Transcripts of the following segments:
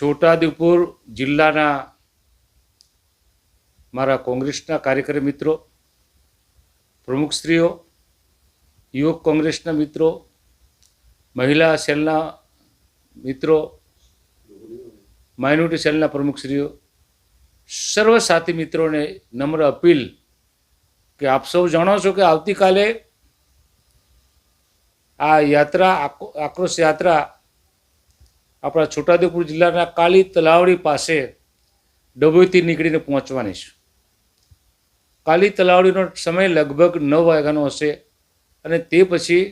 છોટાઉદેપુર જિલ્લાના મારા કોંગ્રેસના કાર્યકર મિત્રો પ્રમુખશ્રીઓ યુવક કોંગ્રેસના મિત્રો, મહિલા સેલના મિત્રો, માઇનોરિટી સેલના પ્રમુખશ્રીઓ સર્વ સાથી મિત્રોને નમ્ર અપીલ કે આપ સૌ જાણો છો કે આવતીકાલે આ યાત્રા, આક્રો- આક્રોશ યાત્રા આપણા છોટાઉદેપુર જિલ્લાના કાલી તલાવડી પાસે ડભોઈથી નીકળીને પહોંચવાની છે. કાલી તલાવડીનો સમય લગભગ નવ વાગ્યાનો હશે અને તે પછી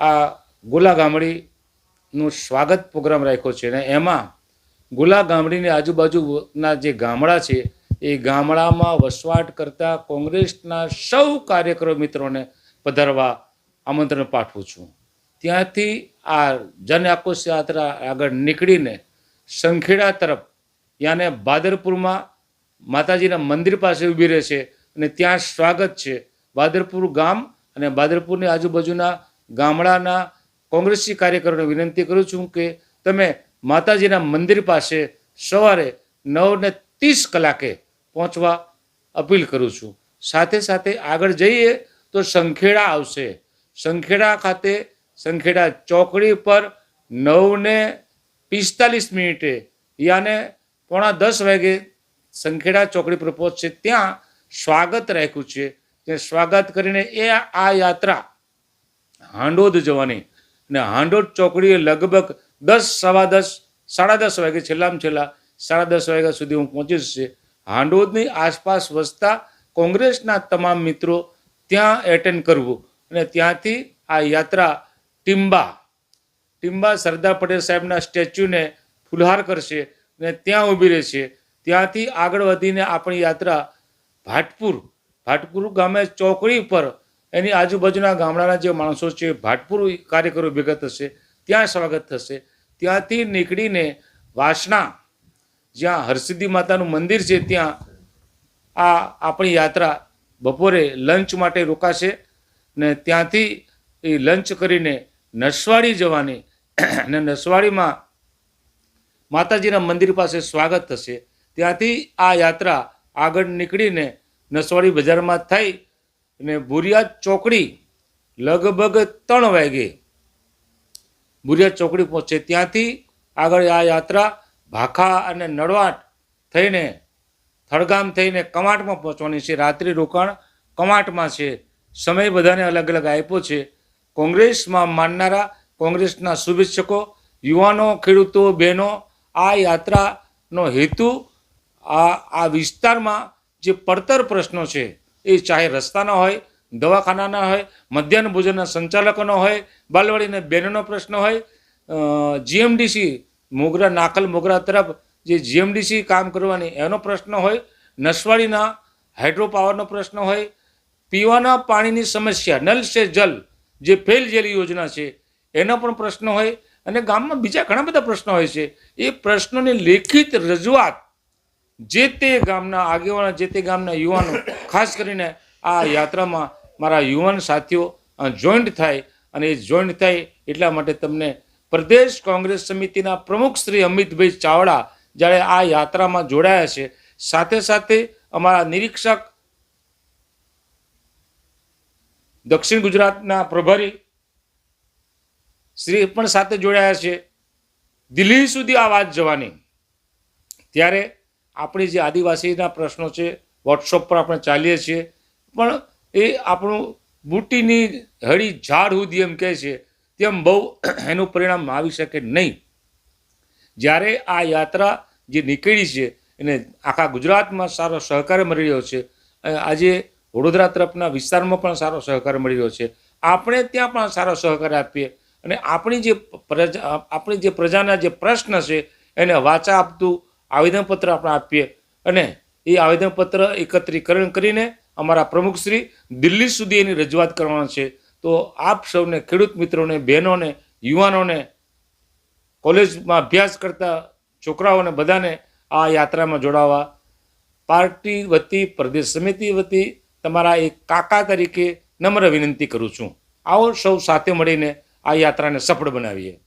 આ ગોલા ગામડીનું સ્વાગત પ્રોગ્રામ રાખ્યો છે અને એમાં ગોલા ગામડીની આજુબાજુના જે ગામડા છે, એ ગામડામાં વસવાટ કરતા કોંગ્રેસના સૌ કાર્યકરો મિત્રોને પધારવા આમંત્રણ પાઠવું છું. ત્યાંથી આ જન આક્રોશ યાત્રા આગળ નીકળીને સંખેડા તરફ યાને બાદરપુરમાં માતાજીના મંદિર પાસે ઊભી રહેશે અને ત્યાં સ્વાગત છે. બાદરપુર ગામ અને બાદરપુરની આજુબાજુના ગામડાના કોંગ્રેસી કાર્યકરોને વિનંતી કરું છું કે તમે માતાજીના મંદિર પાસે સવારે નવ ને ત્રીસ કલાકે પહોંચવા અપીલ કરું છું. સાથે સાથે આગળ જઈએ તો સંખેડા આવશે. સંખેડા ખાતે સંખેડા ચોકડી પર નવને પિસ્તાલીસ મિનિટે યાને પોણા દસ વાગે સંખેડા ચોકડી પર પહોંચશે. ત્યાં સ્વાગત રાખ્યું છે. તે સ્વાગત કરીને એ આ યાત્રા હાંડોદ જવાની. અને હાંડોદ ચોકડીએ લગભગ દસ, સવા દસ, સાડા દસ વાગે છેલ્લામાં છેલ્લા સાડા દસ વાગ્યા સુધી હું પહોંચીશ છે હાંડોદની આસપાસ વસતા કોંગ્રેસના તમામ મિત્રો ત્યાં એટેન્ડ કરવું. અને ત્યાંથી આ યાત્રા ટિમ્બા ટિમ્બા સરદાર પટેલ સાહેબના સ્ટેચ્યુને ફુલહાર કરશે અને ત્યાં ઊભી રહેશે. ત્યાંથી આગળ વધીને આપણી યાત્રા ભાટપુર. ભાટપુર ગામે ચોકડી પર એની આજુબાજુના ગામડાના જે માણસો છે, ભાટપુર કાર્યકરો ભેગા થશે. ત્યાં સ્વાગત થશે. ત્યાંથી નીકળીને વાસણા, જ્યાં હરસિદ્ધિ માતાનું મંદિર છે, ત્યાં આ આપણી યાત્રા બપોરે લંચ માટે રોકાશે ને ત્યાંથી એ લંચ કરીને નસવાડી જવાની અને નસવાડીમાં માતાજીના મંદિર પાસે સ્વાગત થશે. ત્યાંથી આ યાત્રા આગળ નીકળીને નસવાડી બજારમાં થઈ અને ભુરિયા ચોકડી લગભગ ત્રણ વાગે ભુરિયા ચોકડી પહોંચે. ત્યાંથી આગળ આ યાત્રા ભાખા અને નળવાટ થઈને થળગામ થઈને કમાટમાં પહોંચવાની છે. રાત્રિ રોકાણ કમાટમાં છે. સમય બધાને અલગ અલગ આપ્યો છે. કોંગ્રેસમાં માનનારા કોંગ્રેસના શુભેચ્છકો, યુવાનો, ખેડૂતો, બહેનો, આ યાત્રાનો હેતુ, આ આ વિસ્તારમાં જે પડતર પ્રશ્નો છે એ ચાહે રસ્તાના હોય, દવાખાનાના હોય, મધ્યાહન ભોજનના સંચાલકોનો હોય બાલવાડીના બહેનોનો પ્રશ્ન હોય જીએમડીસી, મોગરા નાકલ મોગરા તરફ જે જીએમડીસી કામ કરવાની એનો પ્રશ્ન હોય, નસવાડીના હાઇડ્રો પાવરનો પ્રશ્ન હોય, પીવાના પાણીની સમસ્યા, નલ સે જલ જે ફેલ જેલી યોજના છે, એનો પણ પ્રશ્ન હોય અને ગામમાં બીજા ઘણા બધા પ્રશ્નો હોય છે. એ પ્રશ્નોની લેખિત રજૂઆત જે તે ગામના આગેવાના, જે તે ગામના યુવાનો, ખાસ કરીને આ યાત્રામાં મારા યુવાન સાથીઓ જોઈન્ટ થાય અને એ જોઈન્ટ થાય એટલા માટે તમને પ્રદેશ કોંગ્રેસ સમિતિના પ્રમુખ શ્રી અમિતભાઈ ચાવડા જ્યારે આ યાત્રામાં જોડાયા છે, સાથે સાથે અમારા નિરીક્ષક દક્ષિણ ગુજરાતના પ્રભારી શ્રી પણ સાથે જોડાયા છે. દિલ્હી સુધી આ વાત જવાની. ત્યારે આપણી જે આદિવાસીના પ્રશ્નો છે વોટ્સઅપ પર આપણે ચાલીએ છીએ, પણ એ આપણું બુટીની હળી ઝાડ સુધી એમ કહે છે તેમ બહુ એનું પરિણામ આવી શકે નહીં. જ્યારે આ યાત્રા જે નીકળી છે, એને આખા ગુજરાતમાં સારો સહકાર મળી રહ્યો છે આજે વડોદરા તરફના વિસ્તારમાં પણ સારો સહકાર મળી રહ્યો છે. આપણે ત્યાં પણ સારો સહકાર આપીએ. અને આપણી જે પ્રજા, આપણી જે પ્રજાના જે પ્રશ્ન છે, એને વાચા આપતું આવેદનપત્ર આપણે આપીએ. અને એ આવેદનપત્ર એકત્રીકરણ કરીને અમારા પ્રમુખશ્રી દિલ્હી સુધી એની રજૂઆત કરવાનો છે. તો આપ સૌને, ખેડૂત મિત્રોને, બહેનોને, યુવાનોને, કોલેજમાં અભ્યાસ કરતા છોકરાઓને બધાને આ યાત્રામાં જોડાવા. પાર્ટી વતી, પ્રદેશ સમિતિ વતી તમારા એક કાકા તરીકે નમ્ર વિનંતી કરું છું. આવો સૌ સાથે મળીને આ યાત્રાને સફળ બનાવીએ.